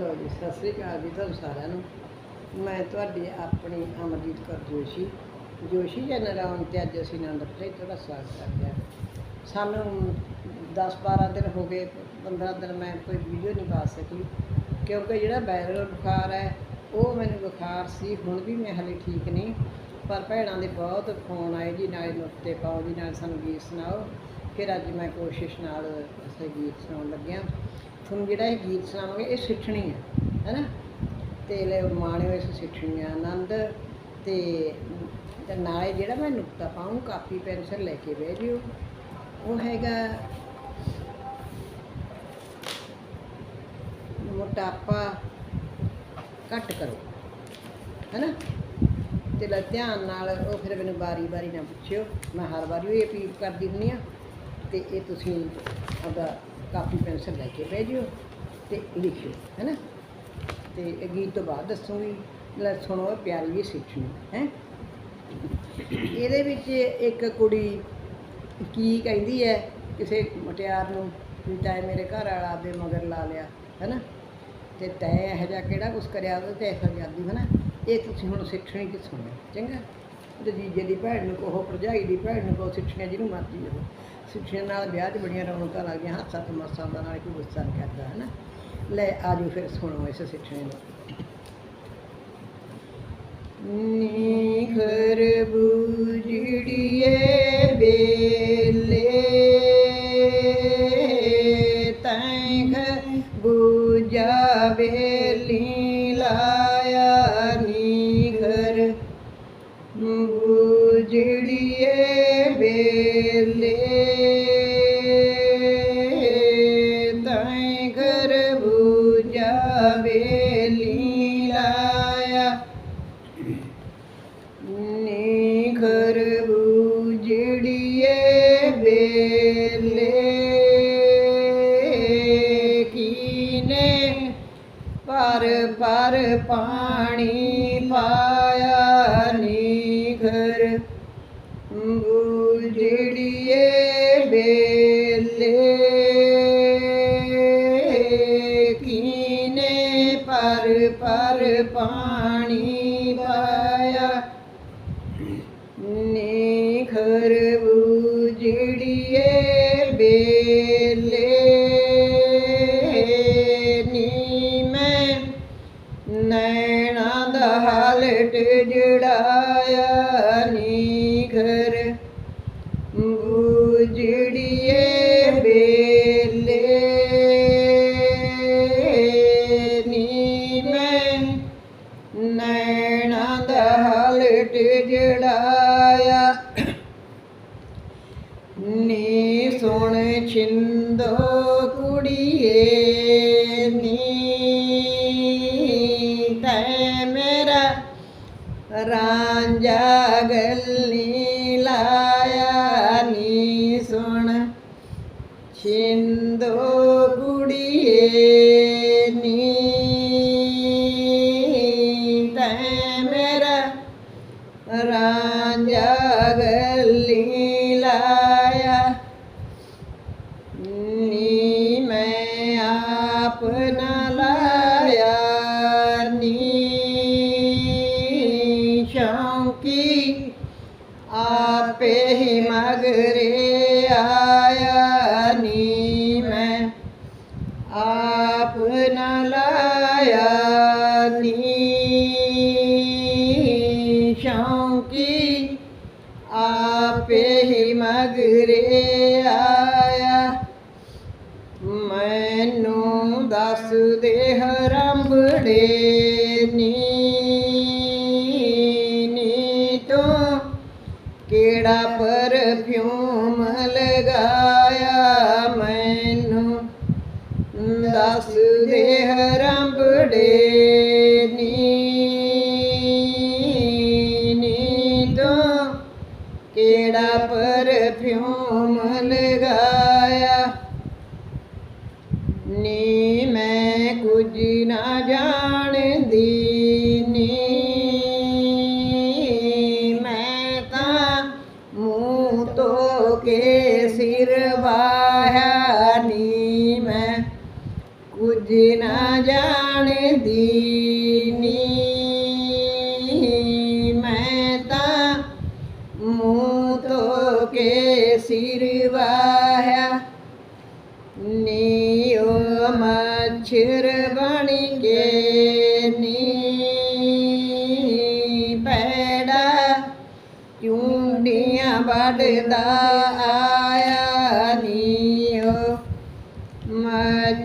ਲੋ ਜੀ, ਸਤਿ ਸ੍ਰੀ ਅਕਾਲ ਜੀ ਤੁਹਾਨੂੰ ਸਾਰਿਆਂ ਨੂੰ। ਮੈਂ ਤੁਹਾਡੀ ਆਪਣੀ ਅਮਰਜੀਤ ਕੌਰ ਜੋਸ਼ੀ। ਜੋਸ਼ੀ ਚੈਨਲ ਆਉਣ ਤੇ ਅੱਜ ਅਸੀਂ ਆਨੰਦ ਸਾਹਿਬ ਤੁਹਾਡਾ ਸਵਾਗਤ ਕਰਦੇ ਹਾਂ। ਸਾਨੂੰ 10 12 ਦਿਨ ਹੋ ਗਏ 15 ਦਿਨ ਮੈਂ ਕੋਈ ਵੀਡੀਓ ਨਹੀਂ ਪਾ ਸਕੀ, ਕਿਉਂਕਿ ਜਿਹੜਾ ਵਾਇਰਲ ਬੁਖਾਰ ਹੈ, ਉਹ ਮੈਨੂੰ ਬੁਖਾਰ ਸੀ, ਹੁਣ ਵੀ ਮੈਂ ਹਲੇ ਠੀਕ ਨਹੀਂ। ਪਰ ਭੈਣਾਂ ਦੇ ਬਹੁਤ ਫੋਨ ਆਏ ਜੀ, ਨਾਲੇ ਨੁਕਤੇ ਪਾਓ ਜੀ, ਨਾਲ ਸਾਨੂੰ ਗੀਤ ਸੁਣਾਓ। ਫਿਰ ਅੱਜ ਮੈਂ ਕੋਸ਼ਿਸ਼ ਨਾਲ ਅਸੀਂ ਗੀਤ ਸੁਣਾਉਣ ਲੱਗਿਆ। ਤੁਹਾਨੂੰ ਜਿਹੜਾ ਇਹ ਗੀਤ ਸੁਣਾਵਾਂਗੇ, ਇਹ ਸਿੱਠਣੀ ਹੈ, ਹੈਨਾ? ਤੇ ਲੈ ਮਾਣਿਓ ਇਸ ਸਿੱਠਣੀ ਦਾ ਆਨੰਦ ਤੇ ਤੇ ਨਾਲੇ ਜਿਹੜਾ ਮੈਂ ਨੁਕਤਾ ਪਾਉਂ, ਕਾਪੀ, ਪੈਨਸਲ ਲੈ ਕੇ ਬਹਿ ਜਿਓ। ਉਹ ਹੈਗਾ ਮੋਟਾਪਾ ਘੱਟ ਕਰੋ, ਹੈਨਾ? ਤੇ ਲੈ ਧਿਆਨ ਨਾਲ ਉਹ ਫਿਰ ਮੈਨੂੰ ਵਾਰੀ ਵਾਰੀ ਨਾ ਪੁੱਛਿਓ। ਮੈਂ ਹਰ ਵਾਰੀ ਉਹ ਅਪੀਲ ਕਰਦੀ ਹੁੰਦੀ ਆ ਤੇ ਇਹ ਤੁਸੀਂ ਆਪਦਾ ਕਾਪੀ ਪੈਨਸਲ ਲੈ ਕੇ ਬਹਿ ਜਿਓ ਤੇ ਲਿਖਿਓ, ਹੈਨਾ? ਤੇ ਇਹ ਗੀਤ ਤੋਂ ਬਾਅਦ ਦੱਸੂਗੀ ਲੈ ਸੁਣੋ ਪਿਆਰੀ ਜਿਹੀ ਸਿੱਖਣੀ ਹੈ? ਇਹਦੇ ਵਿੱਚ ਇੱਕ ਕੁੜੀ ਕੀ ਕਹਿੰਦੀ ਹੈ, ਕਿਸੇ ਮੁਟਿਆਰ ਨੂੰ ਵੀ ਤੈਂ ਮੇਰੇ ਘਰ ਵਾਲਾ ਆਪਦੇ ਮਗਰ ਲਾ ਲਿਆ, ਹੈਨਾ? ਤੇ ਤੈ ਇਹੋ ਜਿਹਾ ਕਿਹੜਾ ਕੁਛ ਕਰਿਆ ਉਹਦੇ ਤੇ ਇਹੋ ਜਾਂਦੀ ਹੈਨਾ? ਇਹ ਤੁਸੀਂ ਹੁਣ ਸਿੱਖਣੀ ਕਿ ਸੁਣੋ ਚੰਗਾ? ਤੇ ਜੀਜੇ ਦੀ ਭੈਣ ਨੂੰ ਕਹੋ, ਭਰਜਾਈ ਦੀ ਭੈਣ ਨੂੰ ਕਹੋ ਸਿੱਖਣੀਆਂ ਜਿਹਨੂੰ ਮਰਜ਼ੀ ਹੋਵੇ ਸਿੱਖਣੀਆਂ ਨਾਲ ਵਿਆਹ 'ਚ ਬੜੀਆਂ ਰੌਣਕਾਂ ਲੱਗਦੀਆਂ ਹਾਸਾ ਤਮਾਸ਼ਾ ਦਾ ਨਾਲ ਕੋਈ ਗੁੱਸਾ ਨਹੀਂ ਕਰਦਾ, ਹੈਨਾ? ਲੈ ਆਜੋ ਫਿਰ ਸੁਣੋ ਇਸ ਸਿੱਖਣੇ ਨੂੰ। ਨੀ ਖਰਬੂਜੜੀਏ ਬੇਲੇ ਪਾਣੀ ਪਾਇਆ ਨੀ ਖਰ ਬੂਜੜੀਏ ਬੇਲੇ ਕੀਨੇ ਪਰ ਪਰ ਪਾਣੀ ਪਾਇਆ। ਨੀ ਖਰਬੂਜੜੀਏ ਬੇਲੇ ਰਾਂਝਾ ਗੱਲੀ ਲਾਇਆ ਨੀ ਸੁਣ ਛਿੰਦੋ ਕੁੜੀਏ ਨੀ ਤੈ ਮੇਰਾ ਰਾਂਝਾ ਦੇ ਹਰੰਬੜੇ ਨੀ ਨੀ ਤੂੰ ਕਿਹੜਾ ਪਰਫਿਊਮ ਲਗਾਇਆ ਮੈਨੂੰ? ਦੱਸ ਦੇ ਹਰੰਬੜੇ ਨੀ ਨੀ ਤੂੰ ਕਿਹੜਾ ਪਰਫਿਊਮ ਸਿਰ ਵਾਹਿਆ ਨੀ ਮੈਂ, ਕੁਝ ਨਾ ਜਾਣਦੀ ਨੀ। ਮੈਂ ਤਾਂ ਮੂੰਹ ਧੋ ਕੇ ਸਿਰ ਵਾਹਿਆ, ਨੀ ਉਹ ਮੱਛਰ ਬਣ ਕੇ ਨੀ। ਪੈੜਾ ਚੁੰਡੀਆਂ ਵੱਢਦਾ ਆਇਆ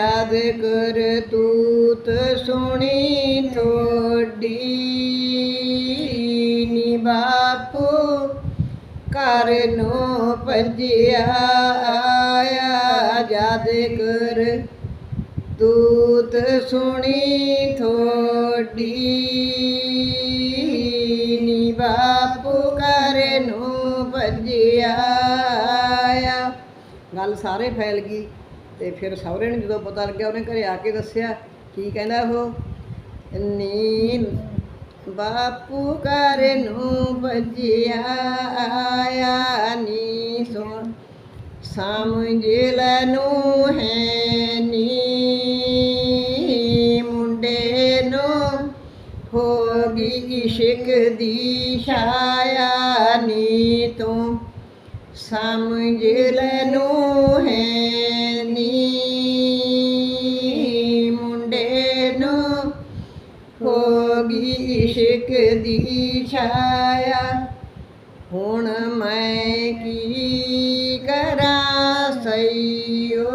ਨੀ ਕਰ ਤੂਤ ਸੁਣੀ ਥੋਡੀ ਨੀ ਬਾਪੂ ਘਰ ਨੂੰ ਭੱਜਿਆ ਆਇਆ ਜਦ ਕਰ ਤੂਤ ਸੁਣੀ ਥੋੜੀ ਨੀ ਬਾਪੂ ਘਰ ਨੂੰ ਭੱਜਿਆ ਆਇਆ। ਗੱਲ ਸਾਰੇ ਫੈਲ ਗਈ। ਤੇ ਫਿਰ ਸਹੁਰੇ ਨੂੰ ਜਦੋਂ ਪਤਾ ਲੱਗਿਆ, ਉਹਨੇ ਘਰੇ ਆ ਕੇ ਦੱਸਿਆ, ਕੀ ਕਹਿੰਦਾ ਉਹ? ਨੀ ਬਾਪੂ ਘਰ ਨੂੰ ਭੱਜਿਆ ਆਇਆ ਨੀ ਸੁਣ ਸਮਝ ਲੈਨੂੰ ਹੈ ਨੀ ਮੁੰਡੇ ਨੂੰ ਹੋ ਗਈ ਇਸ਼ਕ ਦੀ ਛਾਇਆ ਨੀ ਤੂੰ। ਸਮਝ ਲੈਨੂੰ ਦੀ ਛਾਇਆ ਹੁਣ ਮੈਂ ਕੀ ਕਰਾਂ ਸਈਓ?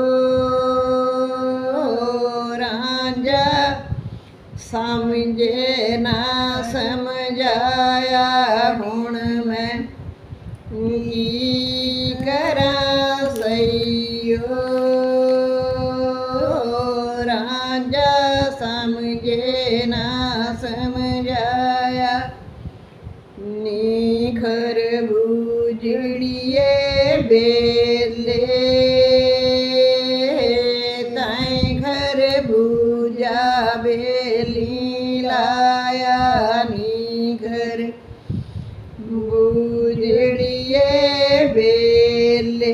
ਰਾਂਝਾ ਸਮਝੇ ਨਾ ਸਮਝਾਇਆ। ਹੁਣ ਖਰਬੂਜੜੀਏ ਬੇਲੇ ਤੈਂ ਖਰਬੂਜਾ ਬੇਲੀ ਲਾਇਆ ਨੀ ਘਰ। ਬੂਜੜੀਏ ਬੇਲੇ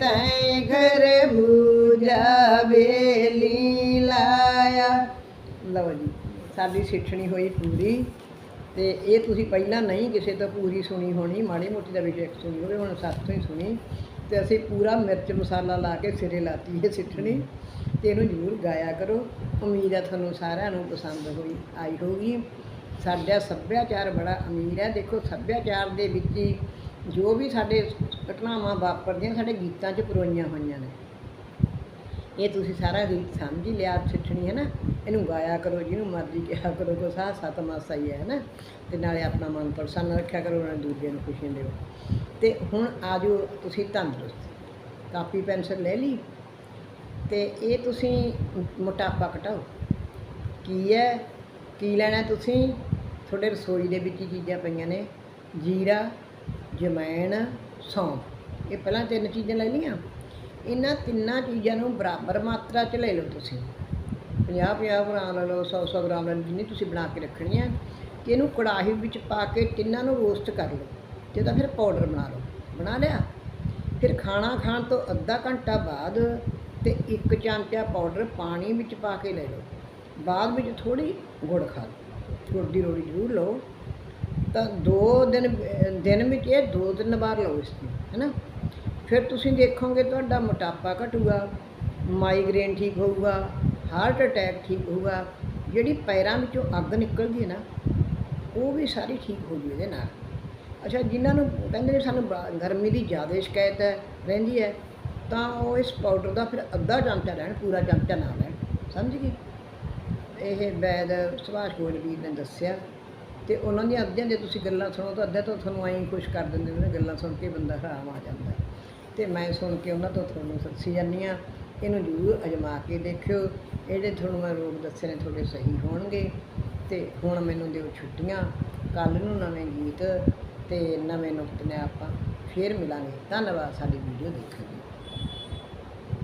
ਤੈਂ ਘਰ ਬੂਜਾ ਬੇਲੀ ਲਾਇਆ। ਲਓ ਜੀ, ਸਾਡੀ ਸਿੱਠਣੀ ਹੋਈ ਪੂਰੀ। ਤੇ ਇਹ ਤੁਸੀਂ ਪਹਿਲਾਂ ਨਹੀਂ ਕਿਸੇ ਤੋਂ ਪੂਰੀ ਸੁਣੀ ਹੋਣੀ, ਮਾੜੀ ਮੋਟੀ ਦਾ ਵਿਸ਼ੇਕ ਸੁਣੀ ਹੋਵੇ, ਹੁਣ ਸੱਤ ਤੋਂ ਹੀ ਸੁਣੀ। ਤੇ ਅਸੀਂ ਪੂਰਾ ਮਿਰਚ ਮਸਾਲਾ ਲਾ ਕੇ ਸਿਰੇ ਲਾਤੀ ਇਹ ਸਿੱਠਣੀ, ਤੇ ਇਹਨੂੰ ਜ਼ਰੂਰ ਗਾਇਆ ਕਰੋ। ਉਮੀਦ ਹੈ ਤੁਹਾਨੂੰ ਸਾਰਿਆਂ ਨੂੰ ਪਸੰਦ ਹੋਈ, ਆਈ ਹੋਊਗੀ। ਸਾਡਾ ਸੱਭਿਆਚਾਰ ਬੜਾ ਅਮੀਰ ਹੈ। ਦੇਖੋ, ਸੱਭਿਆਚਾਰ ਦੇ ਵਿੱਚ ਹੀ ਜੋ ਵੀ ਸਾਡੇ ਘਟਨਾਵਾਂ ਵਾਪਰਦੀਆਂ, ਸਾਡੇ ਗੀਤਾਂ 'ਚ ਪਰੋਈਆਂ ਹੋਈਆਂ ਨੇ। ਇਹ ਤੁਸੀਂ ਸਾਰਾ ਗੀਤ ਸਮਝ ਹੀ ਲਿਆ ਸਿੱਠਣੀ ਹੈ ਨਾ। ਇਹਨੂੰ ਗਾਇਆ ਕਰੋ, ਜਿਹਨੂੰ ਮਰਜ਼ੀ ਕਿਹਾ ਕਰੋ ਕੋ ਸਾਹ ਸਤ ਮਾਸਾ ਹੀ ਹੈ ਨਾ ਤੇ ਨਾਲੇ ਆਪਣਾ ਮਨ ਪ੍ਰਸੰਨ ਰੱਖਿਆ ਕਰੋ ਨਾਲ ਦੂਜਿਆਂ ਨੂੰ ਖੁਸ਼ੀਆਂ ਦਿਓ। ਤੇ ਹੁਣ ਆਜੋ ਤੁਸੀਂ ਤੰਦਰੁਸਤ। ਕਾਪੀ, ਪੈਨਸਲ ਲੈ ਲਈ। ਤੇ ਇਹ ਤੁਸੀਂ ਮੋਟਾਪਾ ਘਟਾਓ। ਕੀ ਹੈ? ਕੀ ਲੈਣਾ ਤੁਸੀਂ? ਤੁਹਾਡੇ ਰਸੋਈ ਦੇ ਵਿੱਚ ਹੀ ਚੀਜ਼ਾਂ ਪਈਆਂ ਨੇ? ਜੀਰਾ ਜਮੈਣ ਸੌਂਫ। ਇਹ ਪਹਿਲਾਂ ਤਿੰਨ ਚੀਜ਼ਾਂ ਲੈ ਲਈਆਂ। ਇਹਨਾਂ ਤਿੰਨਾਂ ਚੀਜ਼ਾਂ ਨੂੰ ਬਰਾਬਰ ਮਾਤਰਾ 'ਚ ਲੈ ਲਓ ਤੁਸੀਂ। 50 50 ਗ੍ਰਾਮ ਲੈ ਲਓ 100 100 ਗ੍ਰਾਮ ਲੈ ਲਓ, ਜਿੰਨੀ ਤੁਸੀਂ ਬਣਾ ਕੇ ਰੱਖਣੀ ਹੈ। ਕਿ ਇਹਨੂੰ ਕੜਾਹੀ ਵਿੱਚ ਪਾ ਕੇ ਤਿੰਨਾਂ ਨੂੰ ਰੋਸਟ ਕਰ ਲਓ। ਤੇ ਉਹਦਾ ਫਿਰ ਪਾਊਡਰ ਬਣਾ ਲਓ। ਬਣਾ ਲਿਆ? ਫਿਰ ਖਾਣਾ ਖਾਣ ਤੋਂ ਅੱਧਾ ਘੰਟਾ ਬਾਅਦ ਤੇ ਇੱਕ ਚਮਚਾ ਪਾਊਡਰ ਪਾਣੀ ਵਿੱਚ ਪਾ ਕੇ ਲੈ ਲਓ। ਬਾਅਦ ਵਿੱਚ ਥੋੜੀ ਗੁੜ ਖਾ ਲਓ। ਗੁੜ ਦੀ ਰੋੜੀ ਜ਼ਰੂਰ ਲਓ। ਤਾਂ ਦੋ ਦਿਨ ਦਿਨ ਵਿੱਚ ਇਹ ਦੋ ਤਿੰਨ ਵਾਰ ਲਓ ਇਸ ਨੂੰ ਹੈਨਾ ਫਿਰ ਤੁਸੀਂ ਦੇਖੋਗੇ ਤੁਹਾਡਾ ਮੋਟਾਪਾ ਘਟੂਗਾ ਮਾਈਗ੍ਰੇਨ ਠੀਕ ਹੋਊਗਾ ਹਾਰਟ ਅਟੈਕ ਠੀਕ ਹੋਊਗਾ, ਜਿਹੜੀ ਪੈਰਾਂ ਵਿੱਚੋਂ ਅੱਗ ਨਿਕਲਦੀ ਹੈ ਨਾ, ਉਹ ਵੀ ਸਾਰੀ ਠੀਕ ਹੋ ਜੂ ਇਹਦੇ ਨਾਲ। ਅੱਛਾ, ਜਿਨ੍ਹਾਂ ਨੂੰ ਕਹਿੰਦੇ ਨੇ ਸਾਨੂੰ ਗਰਮੀ ਦੀ ਜ਼ਿਆਦਾ ਸ਼ਿਕਾਇਤ ਹੈ, ਰਹਿੰਦੀ ਹੈ, ਤਾਂ ਉਹ ਇਸ ਪਾਊਡਰ ਦਾ ਫਿਰ ਅੱਧਾ ਚਮਚਾ ਲੈਣ, ਪੂਰਾ ਚਮਚਾ ਨਾ ਲੈਣ। ਸਮਝ ਗਈ ਇਹ ਵੈਦ ਸੁਭਾਸ਼ ਗੋਲਵੀਰ ਨੇ ਦੱਸਿਆ। ਤੇ ਉਹਨਾਂ ਦੀਆਂ ਅੱਧੀਆਂ ਜੇ ਤੁਸੀਂ ਗੱਲਾਂ ਸੁਣੋ ਤਾਂ ਅੱਧੇ ਤੋਂ ਤੁਹਾਨੂੰ ਐਂ ਖੁਸ਼ ਕਰ ਦਿੰਦੇ ਨੇ, ਗੱਲਾਂ ਸੁਣ ਕੇ ਬੰਦਾ ਹਰਾਮ ਆ ਜਾਂਦਾ ਤੇ ਮੈਂ ਸੁਣ ਕੇ ਉਹਨਾਂ ਤੋਂ ਤੁਹਾਨੂੰ ਸੱਚੀ ਜਾਂਦੀ ਹਾਂ, ਇਹਨੂੰ ਜ਼ਰੂਰ ਅਜਮਾ ਕੇ ਦੇਖਿਓ, ਇਹਦੇ ਤੁਹਾਨੂੰ ਮੈਂ ਰੋਗ ਦੱਸੇ ਨੇ ਤੁਹਾਡੇ ਸਹੀ ਹੋਣਗੇ। ਤੇ ਹੁਣ ਮੈਨੂੰ ਦਿਓ ਛੁੱਟੀਆਂ ਕੱਲ ਨੂੰ ਨਵੇਂ ਗੀਤ ਤੇ ਨਵੇਂ ਨੁਕਤੇ ਨੇ ਆਪਾਂ, ਫੇਰ ਮਿਲਾਂਗੇ। ਧੰਨਵਾਦ, ਸਾਡੀ ਵੀਡੀਓ ਦੇਖਣ ਲਈ।